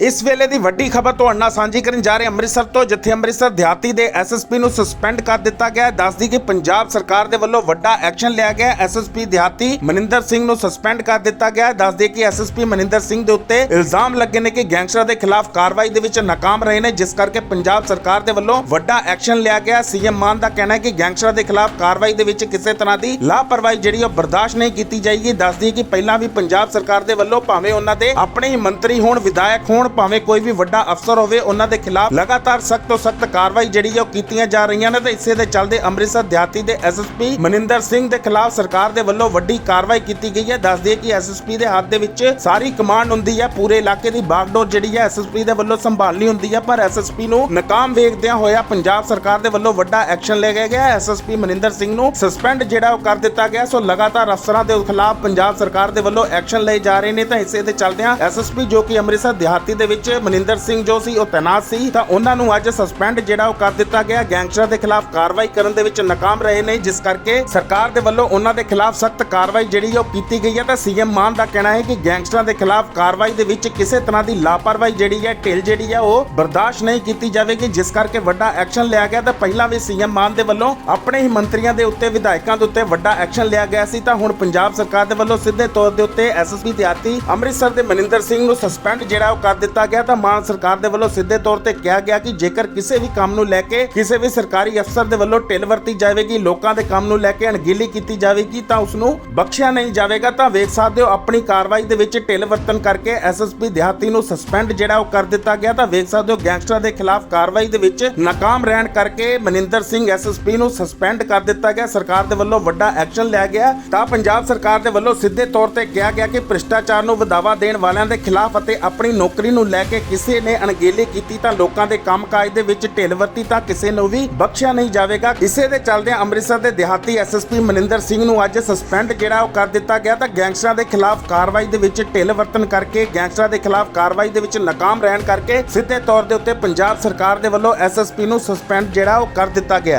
ਇਸ ਵੇਲੇ ਦੀ ਵੱਡੀ ਖਬਰ ਤੁਹਾਡੇ ਨਾਲ ਸਾਂਝੀ ਕਰਨ ਜਾ ਰਹੇ ਅੰਮ੍ਰਿਤਸਰ ਤੋਂ, ਜਿੱਥੇ ਅੰਮ੍ਰਿਤਸਰ ਦਿਹਾਤੀ ਦੇ ਐਸਐਸਪੀ ਨੂੰ ਸਸਪੈਂਡ ਕਰ ਦਿੱਤਾ ਗਿਆ ਹੈ। ਦੱਸਦੀ ਕਿ ਪੰਜਾਬ ਸਰਕਾਰ ਦੇ ਵੱਲੋਂ ਵੱਡਾ ਐਕਸ਼ਨ ਲਿਆ ਗਿਆ ਹੈ। ਐਸਐਸਪੀ ਦਿਹਾਤੀ ਮਨਿੰਦਰ ਸਿੰਘ ਨੂੰ ਸਸਪੈਂਡ ਕਰ ਦਿੱਤਾ ਗਿਆ ਹੈ। ਦੱਸਦੇ ਕਿ ਐਸਐਸਪੀ ਮਨਿੰਦਰ ਸਿੰਘ ਦੇ ਉੱਤੇ ਇਲਜ਼ਾਮ ਲੱਗੇ ਨੇ ਕਿ ਗੈਂਗਸਟਰਾਂ ਦੇ ਖਿਲਾਫ ਕਾਰਵਾਈ ਦੇ ਵਿੱਚ ਨਾਕਾਮ ਰਹੇ ਨੇ, ਜਿਸ ਕਰਕੇ ਪੰਜਾਬ ਸਰਕਾਰ ਦੇ ਵੱਲੋਂ ਵੱਡਾ ਐਕਸ਼ਨ ਲਿਆ ਗਿਆ ਸੀਐਮ ਮਾਨ ਦਾ ਕਹਿਣਾ ਹੈ ਕਿ ਗੈਂਗਸਟਰਾਂ ਦੇ ਖਿਲਾਫ ਕਾਰਵਾਈ ਦੇ ਵਿੱਚ ਕਿਸੇ ਤਰ੍ਹਾਂ ਦੀ ਲਾਪਰਵਾਹੀ ਜਿਹੜੀ ਉਹ ਬਰਦਾਸ਼ਤ ਨਹੀਂ ਕੀਤੀ ਜਾਏਗੀ। ਦੱਸਦੀ ਕਿ ਪਹਿਲਾਂ ਵੀ ਪੰਜਾਬ ਸਰਕਾਰ ਦੇ ਵੱਲੋਂ ਭਾਵੇਂ ਉਹਨਾਂ ਦੇ ਆਪਣੇ ਹੀ ਮੰਤਰੀ ਹੋਣ, ਵਿਧਾਇਕ ਹੋਣ ਭਾਵੇਂ ਕੋਈ ਵੀ ਵੱਡਾ ਅਫਸਰ ਹੋਵੇ, ਉਹਨਾਂ ਦੇ ਖਿਲਾਫ ਲਗਾਤਾਰ ਸਖਤ ਤੋਂ ਸਖਤ ਕਾਰਵਾਈ ਜਿਹੜੀ ਹੈ ਉਹ ਕੀਤੀਆਂ ਜਾ ਰਹੀਆਂ ਨੇ ਤੇ ਇਸੇ ਦੇ ਚੱਲਦੇ ਅੰਮ੍ਰਿਤਸਰ ਦਿਹਾਤੀ ਦੇ ਐਸਐਸਪੀ ਮਨਿੰਦਰ ਸਿੰਘ ਦੇ ਖਿਲਾਫ ਸਰਕਾਰ ਦੇ ਵੱਲੋਂ ਵੱਡੀ ਕਾਰਵਾਈ ਕੀਤੀ ਗਈ ਹੈ। ਦੱਸ ਦਈਏ ਕਿ ਐਸਐਸਪੀ ਦੇ ਹੱਥ ਦੇ ਵਿੱਚ ਸਾਰੀ ਕਮਾਂਡ ਹੁੰਦੀ ਹੈ। ਪੂਰੇ ਇਲਾਕੇ ਦੀ ਬਾਗਡੋਰ ਜਿਹੜੀ ਹੈ ਐਸਐਸਪੀ ਦੇ ਵੱਲੋਂ ਸੰਭਾਲਣੀ ਹੁੰਦੀ ਹੈ। ਪਰ ਐਸਐਸਪੀ ਨੂੰ ਨਾਕਾਮ ਵੇਖਦਿਆਂ ਹੋਇਆ ਪੰਜਾਬ ਸਰਕਾਰ ਦੇ ਵੱਲੋਂ ਵੱਡਾ ਐਕਸ਼ਨ ਲਿਆ ਗਿਆ ਹੈ। ਐਸਐਸਪੀ ਮਨਿੰਦਰ ਸਿੰਘ ਨੂੰ ਸਸਪੈਂਡ ਜਿਹੜਾ ਉਹ ਕਰ ਦਿੱਤਾ ਗਿਆ। ਸੋ ਲਗਾਤਾਰ ਅਫਸਰਾਂ ਦੇ ਖਿਲਾਫ ਪੰਜਾਬ ਸਰਕਾਰ ਦੇ ਵੱਲੋਂ ਐਕਸ਼ਨ ਲਏ ਜਾ ਰਹੇ ਨੇ। ਤਾਂ ਇਸੇ ਦੇ ਚੱਲਦਿਆਂ ਐਸਐਸਪੀ ਜੋ ਕਿ ਅੰਮ੍ਰਿਤਸਰ ਦਿਹਾਤੀ ਦੇ ਵਿੱਚ ਮਨਿੰਦਰ ਸਿੰਘ ਜੋ ਸੀ, ਉਹ ਤੈਨਾਤ ਸੀ। ਤਾਂ ਉਹਨਾਂ ਨੂੰ ਅੱਜ ਸਸਪੈਂਡ ਜਿਹੜਾ ਉਹ ਕਰ ਦਿੱਤਾ ਗਿਆ। ਗੈਂਗਸਟਰਾਂ ਦੇ ਖਿਲਾਫ ਕਾਰਵਾਈ ਕਰਨ ਦੇ ਵਿੱਚ ਨਾਕਾਮ ਰਹੇ ਨੇ। ਜਿਸ ਕਰਕੇ ਸਰਕਾਰ ਦੇ ਵੱਲੋਂ ਉਹਨਾਂ ਦੇ ਖਿਲਾਫ ਸਖਤ ਕਾਰਵਾਈ ਜਿਹੜੀ ਉਹ ਕੀਤੀ ਗਈ ਹੈ। ਤਾਂ ਸੀਐਮ ਮਾਨ ਦਾ ਕਹਿਣਾ ਹੈ ਕਿ ਗੈਂਗਸਟਰਾਂ ਦੇ ਖਿਲਾਫ ਕਾਰਵਾਈ ਦੇ ਵਿੱਚ ਕਿਸੇ ਤਰ੍ਹਾਂ ਦੀ ਲਾਪਰਵਾਹੀ ਜਿਹੜੀ ਹੈ, ਢਿੱਲ ਜਿਹੜੀ ਹੈ, ਉਹ ਬਰਦਾਸ਼ਤ ਨਹੀਂ ਕੀਤੀ ਜਾਵੇਗੀ। ਜਿਸ ਕਰਕੇ ਵੱਡਾ ਐਕਸ਼ਨ ਲਿਆ ਗਿਆ। ਤਾਂ ਪਹਿਲਾਂ ਵੀ ਸੀਐਮ ਮਾਨ ਦੇ ਵੱਲੋਂ ਆਪਣੇ ਹੀ ਮੰਤਰੀਆਂ ਦੇ ਉੱਤੇ, ਵਿਧਾਇਕਾਂ ਦੇ ਉੱਤੇ ਵੱਡਾ ਐਕਸ਼ਨ ਲਿਆ ਗਿਆ ਸੀ। ਤਾਂ ਹੁਣ ਪੰਜਾਬ ਸਰਕਾਰ ਦੇ ਵੱਲੋਂ ਸਿੱਧੇ ਤੌਰ ਦੇ ਉੱਤੇ ਐਸਐਸਪੀ ਦਿਹਾਤੀ ਅੰਮ੍ਰਿਤਸਰ ਦੇ ਮਨਿੰਦਰ ਸਿੰਘ ਨੂੰ ਸਸਪੈਂਡ ਜਿਹੜਾ ਉਹ ਕਰ ਦਿੱਤਾ ਗਿਆ ਤਾਂ ਮਾਨ ਸਰਕਾਰ ਦੇ ਵੱਲੋਂ ਸਿੱਧੇ ਤੌਰ ਤੇ ਕਿਹਾ ਗਿਆ ਕਿ ਜੇਕਰ ਕਿਸੇ ਵੀ ਕੰਮ ਨੂੰ ਲੈ ਕੇ ਕਿਸੇ ਵੀ ਸਰਕਾਰੀ ਅਫਸਰ ਦੇ ਵੱਲੋਂ ਢਿੱਲ ਵਰਤੀ ਜਾਵੇਗੀ, ਲੋਕਾਂ ਦੇ ਕੰਮ ਨੂੰ ਲੈ ਕੇ ਅਣਗਹਿਲੀ ਕੀਤੀ ਜਾਵੇਗੀ, ਤਾਂ ਉਸ ਨੂੰ ਬਖਸ਼ਿਆ ਨਹੀਂ ਜਾਵੇਗਾ, ਤਾਂ ਵੇਖ ਸਕਦੇ ਹੋ ਆਪਣੀ ਕਾਰਵਾਈ ਦੇ ਵਿੱਚ ਢਿੱਲ ਵਰਤਨ ਕਰਕੇ ਐਸਐਸਪੀ ਦਿਹਾਤੀ ਨੂੰ ਸਸਪੈਂਡ ਜਿਹੜਾ ਉਹ ਕਰ ਦਿੱਤਾ ਗਿਆ, ਤਾਂ ਵੇਖ ਸਕਦੇ ਹੋ ਗੈਂਗਸਟਰਾਂ ਦੇ ਖਿਲਾਫ ਕਾਰਵਾਈ ਦੇ ਵਿੱਚ ਨਾਕਾਮ ਰਹਿਣ ਕਰਕੇ ਮਨਿੰਦਰ ਸਿੰਘ ਐਸਐਸਪੀ ਨੂੰ ਸਸਪੈਂਡ ਕਰ ਦਿੱਤਾ ਗਿਆ, ਸਰਕਾਰ ਦੇ ਵੱਲੋਂ ਵੱਡਾ ਐਕਸ਼ਨ ਲਿਆ ਗਿਆ, ਤਾਂ ਪੰਜਾਬ ਸਰਕਾਰ ਦੇ ਵੱਲੋਂ ਸਿੱਧੇ ਤੌਰ ਤੇ ਕਿਹਾ ਗਿਆ ਕਿ ਭ੍ਰਿਸ਼ਟਾਚਾਰ ਨੂੰ ਵਧਾਵਾ ਦੇਣ ਵਾਲਿਆਂ ਦੇ ਖਿਲਾਫ ਅਤੇ ਆਪਣੀ ਨੌਕਰੀ ਨੂੰ ਲੈ ਕੇ ਕਿਸੇ ਨੇ ਅਣਗਹਿਲੀ ਕੀਤੀ ਤਾਂ ਲੋਕਾਂ ਦੇ ਕੰਮਕਾਜ ਦੇ ਵਿੱਚ ਢਿੱਲ ਵਰਤੀ ਤਾਂ ਕਿਸੇ ਨੂੰ ਵੀ ਬਖਸ਼ਿਆ ਨਹੀਂ ਜਾਵੇਗਾ। ਇਸੇ ਦੇ ਚੱਲਦਿਆਂ ਅੰਮ੍ਰਿਤਸਰ ਦੇ ਦਿਹਾਤੀ ਐਸਐਸਪੀ ਮਨਿੰਦਰ ਸਿੰਘ ਨੂੰ ਅੱਜ ਸਸਪੈਂਡ ਜਿਹੜਾ ਉਹ ਕਰ ਦਿੱਤਾ ਗਿਆ ਤਾਂ ਗੈਂਗਸਟਰਾਂ ਦੇ ਖਿਲਾਫ ਕਾਰਵਾਈ ਦੇ ਵਿੱਚ ਢਿੱਲ ਵਰਤਨ ਕਰਕੇ ਗੈਂਗਸਟਰਾਂ ਦੇ ਖਿਲਾਫ ਕਾਰਵਾਈ ਦੇ ਵਿੱਚ ਨਾਕਾਮ ਰਹਿਣ ਕਰਕੇ ਸਿੱਧੇ ਤੌਰ ਦੇ ਉੱਤੇ ਪੰਜਾਬ ਸਰਕਾਰ ਦੇ ਵੱਲੋਂ ਐਸਐਸਪੀ ਨੂੰ ਸਸਪੈਂਡ ਜਿਹੜਾ ਉਹ ਕਰ ਦਿੱਤਾ ਗਿਆ।